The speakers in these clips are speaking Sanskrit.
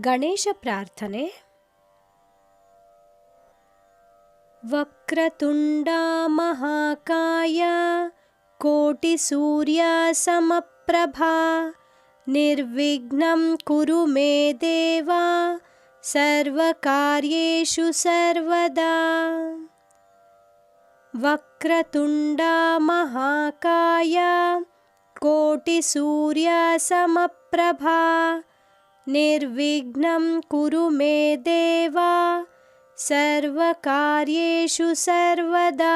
ಗಣೇಶ ಪ್ರಾರ್ಥನೆ ವಕ್ರತುಂಡ ಮಹಾಕಾಯ ಕೋಟಿಸೂರ್ಯ ಸಮಪ್ರಭಾ ನಿರ್ವಿಘ್ನಂ ಕುರು ಮೇ ದೇವ ಸರ್ವಕಾರ್ಯೇಷು ಸರ್ವದಾ निर्विघ्नं कुरु मे देवा सर्वकार्येषु सर्वदा।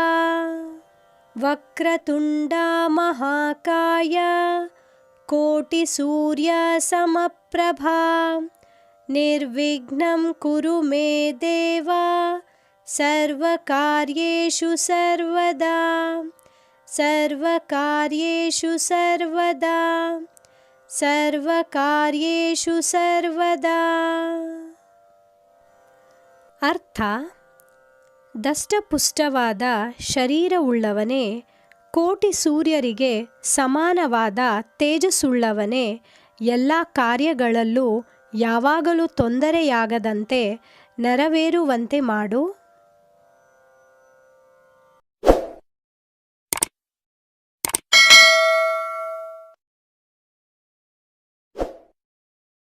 वक्रतुण्डा महाकाय कोटिसूर्यसमप्रभा। निर्विघ्नं कुरु मे देवा सर्वकार्येषु सर्वदा। सर्वकार्येषु सर्वदा। ಸರ್ವಕಾರ್ಯೇಷು ಸರ್ವದಾ. ಅರ್ಥ, ದಷ್ಟಪುಷ್ಟವಾದ ಶರೀರವುಳ್ಳವನೇ ಕೋಟಿ ಸೂರ್ಯರಿಗೆ ಸಮಾನವಾದ ತೇಜಸ್ಸುಳ್ಳವನೇ ಎಲ್ಲ ಕಾರ್ಯಗಳಲ್ಲೂ ಯಾವಾಗಲೂ ತೊಂದರೆಯಾಗದಂತೆ ನೆರವೇರುವಂತೆ ಮಾಡು.